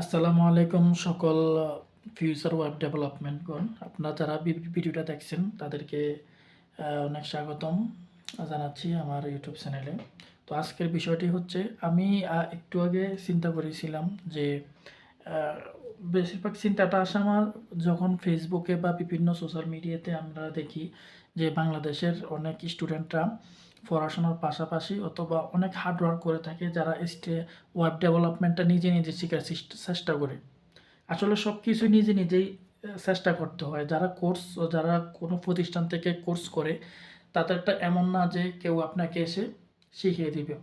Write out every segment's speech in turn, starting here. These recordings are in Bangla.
আসসালামু আলাইকুম সকল ফিউচার ওয়েব ডেভেলপমেন্টগণ আপনারা যারা ভিডিওটা দেখছেন, তাদেরকে অনেক স্বাগতম জানাচ্ছি আমার ইউটিউব চ্যানেলে তো আজকের বিষয়টি হচ্ছে, আমি একটু আগে চিন্তা করেছিলাম যে বেশিরভাগ চিন্তাটা আসে আমার যখন ফেসবুকে বা বিভিন্ন সোশ্যাল মিডিয়াতে আমরা দেখি যে বাংলাদেশের অনেক স্টুডেন্টরা পড়াশোনার পাশাপাশি অথবা অনেক হার্ডওয়ার্ক করে থাকে, যারা স্টে ওয়েব ডেভেলপমেন্টটা নিজে নিজে শেখার চেষ্টা করে। আসলে সব কিছু নিজে নিজেই চেষ্টা করতে হয়। যারা কোর্স যারা কোনো প্রতিষ্ঠান থেকে কোর্স করে, তাদেরটা এমন না যে কেউ আপনাকে এসে শিখিয়ে দিবে।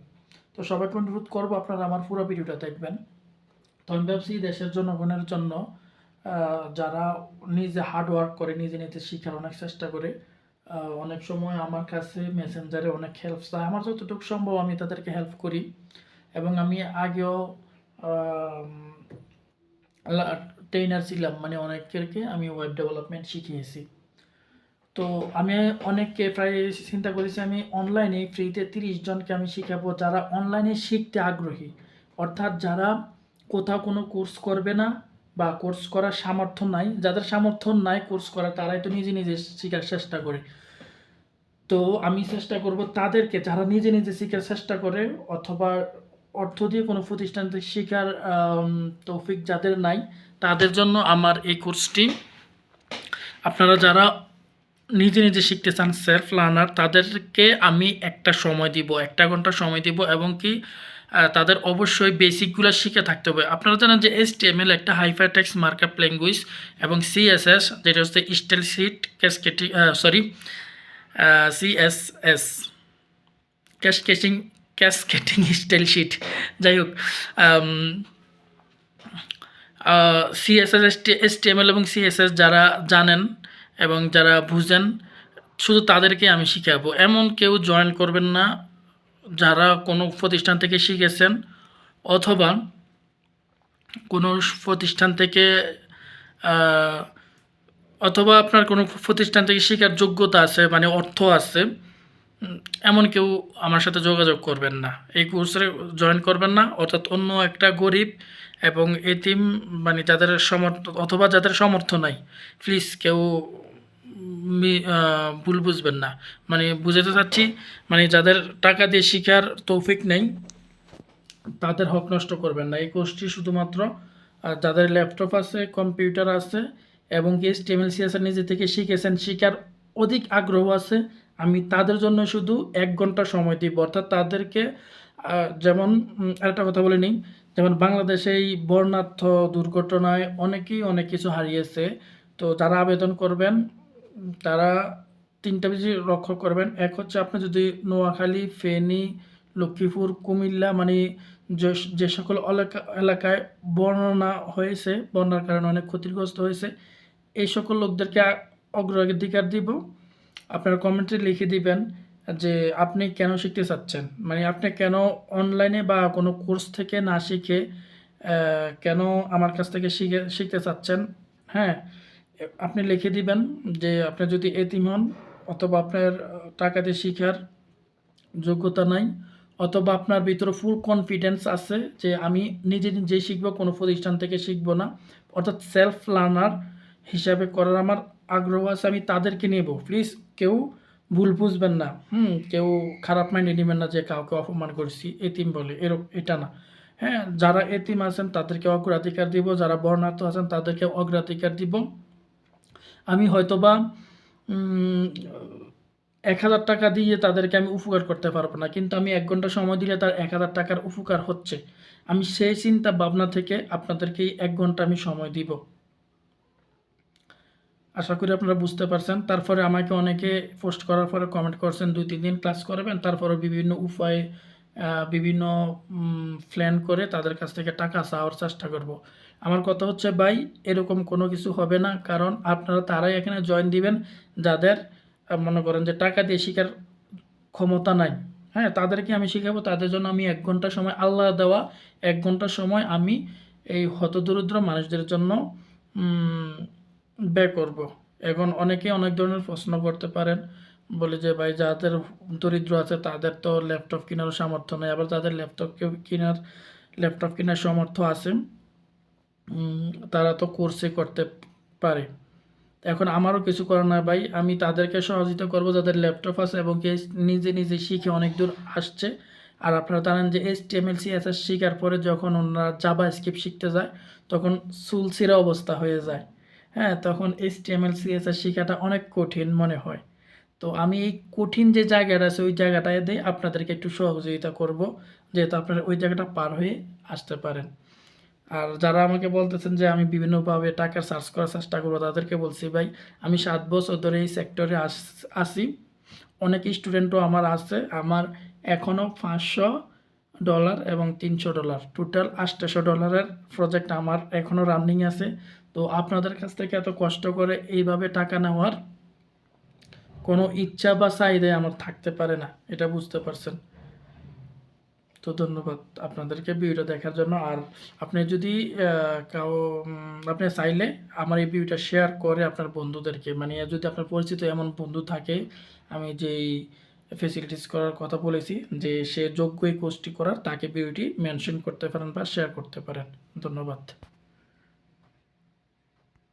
তো সবাইকে অনুরোধ করব আপনারা আমার পুরো ভিডিওটা দেখবেন। তো আমি ভাবছি দেশের জনগণের জন্য যারা নিজে হার্ড ওয়ার্ক করে, নিজে নিজে শিখার অনেক চেষ্টা করে অনেক সময় আমার কাছে মেসেঞ্জারে অনেক হেল্প চায়। আমার যতটুকু সম্ভব আমি তাদেরকে হেল্প করি। এবং আমি আগেও ট্রেনার ছিলাম। মানে অনেকেরকে আমি ওয়েব ডেভেলপমেন্ট শিখিয়েছি। তো আমি অনেককে প্রায় চিন্তা করেছি আমি অনলাইনে ফ্রিতে তিরিশ জনকে আমি শেখাবো যারা অনলাইনে শিখতে আগ্রহী। অর্থাৎ যারা কোথাও কোনো কোর্স করবে না বা কোর্স করার সামর্থ্য নাই। যাদের সামর্থ্য নাই কোর্স করা তারাই তো নিজে নিজে শেখার চেষ্টা করে। তো আমি চেষ্টা করব তাদেরকে, যারা নিজে নিজে শেখার চেষ্টা করে অথবা অর্থ দিয়ে কোনো প্রতিষ্ঠান থেকে শেখার তৌফিক যাদের নাই, তাদের জন্য আমার এই কোর্সটি আপনারা যারা নিজে নিজে শিখতে চান সেলফ লার্নার তাদেরকে আমি একটা সময় দিব, একটা ঘণ্টা সময় দিব এবং কি তাদের অবশ্যই বেসিকগুলো শিখে থাকতে হবে। আপনারা জানেন যে এস একটা হাইফারটেক্স মার্কআপ ল্যাঙ্গুয়েজ এবং সিএসএস যেটা হচ্ছে style sheet cascading sorry CSS cascading cascading style sheet যাই হোক সিএসএস এস টিএমএল এবং সিএসএস যারা জানেন এবং যারা বুঝেন, শুধু তাদেরকে আমি শিখাবো। এমন কেউ জয়েন করবেন না যারা কোনো প্রতিষ্ঠান থেকে শিখেছেন অথবা কোনো প্রতিষ্ঠান থেকে অথবা আপনার কোনো প্রতিষ্ঠান থেকে শেখার যোগ্যতা আছে মানে অর্থ আছে এমন কেউ আমার সাথে যোগাযোগ করবেন না। এই কোর্সে জয়েন করবেন না, অর্থাৎ অন্য একটা গরিব এবং এতিম মানে যাদের সমর্থ, অথবা যাদের সমর্থ নাই প্লিজ কেউ ভুল বুঝবেন না। মানে বুঝাতে চাচ্ছি মানে যাদের টাকা দিয়ে শিখার তৌফিক নেই, তাদের হক নষ্ট করবেন না। এই কোর্সটি শুধুমাত্র যাদের ল্যাপটপ আছে, কম্পিউটার আছে এবং কি এসটিএমএল সিএসআর নিজে থেকে শিখেছেন, শিখার অধিক আগ্রহ আছে, আমি তাদের জন্য শুধু এক ঘণ্টা সময় দিব। অর্থাৎ তাদেরকে যেমন আরেকটা কথা বলে নিই, যেমন বাংলাদেশে এই বর্ণাঢ্য দুর্ঘটনায় অনেকেই অনেক কিছু হারিয়েছে। তো যারা আবেদন করবেন তারা তিনটা বিষয় লক্ষ্য করবেন। এক হচ্ছে আপনি যদি নোয়াখালী, ফেনী, লক্ষ্মীপুর, কুমিল্লা মানে যে সকল এলাকায় বর্ণনা হয়েছে, বন্যার কারণে অনেক ক্ষতিগ্রস্ত হয়েছে, এই সকল লোকদেরকে অগ্রাধিকার দিব। আপনার কমেন্টে লিখে দিবেন যে আপনি কেন শিখতে চাচ্ছেন? মানে আপনি কেন অনলাইনে বা কোনো কোর্স থেকে না শিখে কেন আমার কাছ থেকে শিখে, শিখতে চাচ্ছেন? হ্যাঁ আপনি লিখে দিবেন যে আপনি যদি এতিম হন অথবা আপনার আহ, টাকা দিয়ে শিখার যোগ্যতা নাই অথবা আপনার ভিতরে ফুল কনফিডেন্স আছে যে আমি নিজে নিজেই শিখব কোনো প্রতিষ্ঠান থেকে শিখব না। অর্থাৎ সেলফ লার্নার হিসাবে করার আমার আগ্রহ আছে আমি তাদেরকে নেব। প্লিজ কেউ ভুল বুঝবেন না। হুম কেউ খারাপ মাইন্ডে নেবেন না যে কাউকে অপমান করছি এতিম বলে এরকম এটা না। হ্যাঁ যারা এতিম আছেন তাদেরকে অগ্রাধিকার দিব যারা বর্ণার্থ আছেন তাদেরকে অগ্রাধিকার দিব। আমি হয়তোবা এক হাজার টাকা দিয়ে তাদেরকে আমি উপকার করতে পারব না। কিন্তু আমি এক ঘণ্টা সময় দিলে তার এক হাজার টাকার উপকার হচ্ছে। আমি সেই চিন্তা ভাবনা থেকে আপনাদেরকে এক ঘণ্টা আমি সময় দিব। আশা করি আপনারা বুঝতে পারছেন। তারপরে আমাকে অনেকে পোস্ট করার পরে কমেন্ট করছেন, দুই, তিন দিন ক্লাস করবেন। তারপরে বিভিন্ন উপায়ে বিভিন্ন প্ল্যান করে তাদের কাছ থেকে টাকা চাওয়ার চেষ্টা করব। আমার কথা হচ্ছে, ভাই, এরকম কোনো কিছু হবে না। কারণ আপনারা তারাই এখানে জয়েন দিবেন। যাদের মনে করেন যে টাকা দিয়ে শেখার ক্ষমতা নাই। হ্যাঁ তাদেরকে আমি শেখাবো। তাদের জন্য আমি এক ঘণ্টা সময় আল্লাহ দেওয়া। এক ঘণ্টা সময় আমি এই হতদরিদ্র মানুষদের জন্য ব্যয় করব। এখন অনেকে অনেক ধরনের প্রশ্ন করতে পারেন। বলে যে, ভাই, যাদের দরিদ্র আছে, তাদের তো ল্যাপটপ কেনার সামর্থ্য নেই। আবার যাদের ল্যাপটপ কেনার ল্যাপটপ কেনার সামর্থ্য আছে তারা তো কোর্সে করতে পারে। এখন আমারও কিছু করার না ভাই। আমি তাদেরকে সহযোগিতা করব, যাদের ল্যাপটপ আছে এবং নিজে নিজে শিখে অনেক দূর আসছে। আর আপনারা জানেন যে H T M L CSS শেখার পরে যখন ওনারা জাবা স্কিপ শিখতে যায়, তখন সুলসিরা অবস্থা হয়ে যায়। হ্যাঁ তখন H T M L CSS শেখাটা অনেক কঠিন মনে হয়। তো আমি এই কঠিন যে জায়গাটা আছে, ওই জায়গাটায় দিয়ে আপনাদেরকে একটু সহযোগিতা করব, যেহেতু আপনারা ওই জায়গাটা পার হয়ে আসতে পারেন। আর যারা আমাকে বলতেছেন যে আমি বিভিন্নভাবে টাকা সার্চ করার চেষ্টা করব, তাদেরকে বলছি, ভাই, আমি সাত বছর ধরে এই সেক্টরে আস অনেক স্টুডেন্টও আমার আছে। আমার এখনও পাঁচশো ডলার এবং তিনশো ডলার টোটাল আটশোশো ডলারের প্রজেক্ট আমার এখনও রানিং আছে। তো আপনাদের কাছ থেকে এত কষ্ট করে এইভাবে টাকা নেওয়ার কোনো ইচ্ছা বা চাহিদাই আমার থাকতে পারে না। এটা বুঝতে পারছেন। তো ধন্যবাদ আপনাদেরকে ভিডিওটা দেখার জন্য। আর আপনি যদি কাউ আপনি চাইলে আমার এই ভিডিওটা শেয়ার করে আপনার বন্ধুদেরকে। মানে যদি আপনার পরিচিত এমন বন্ধু থাকে, আমি যেই ফেসিলিটিস করার কথা বলেছি, যে সে যোগ্য এই কোর্সটি করার, তাকে ভিডিওটি মেনশন করতে পারেন বা শেয়ার করতে পারেন। ধন্যবাদ।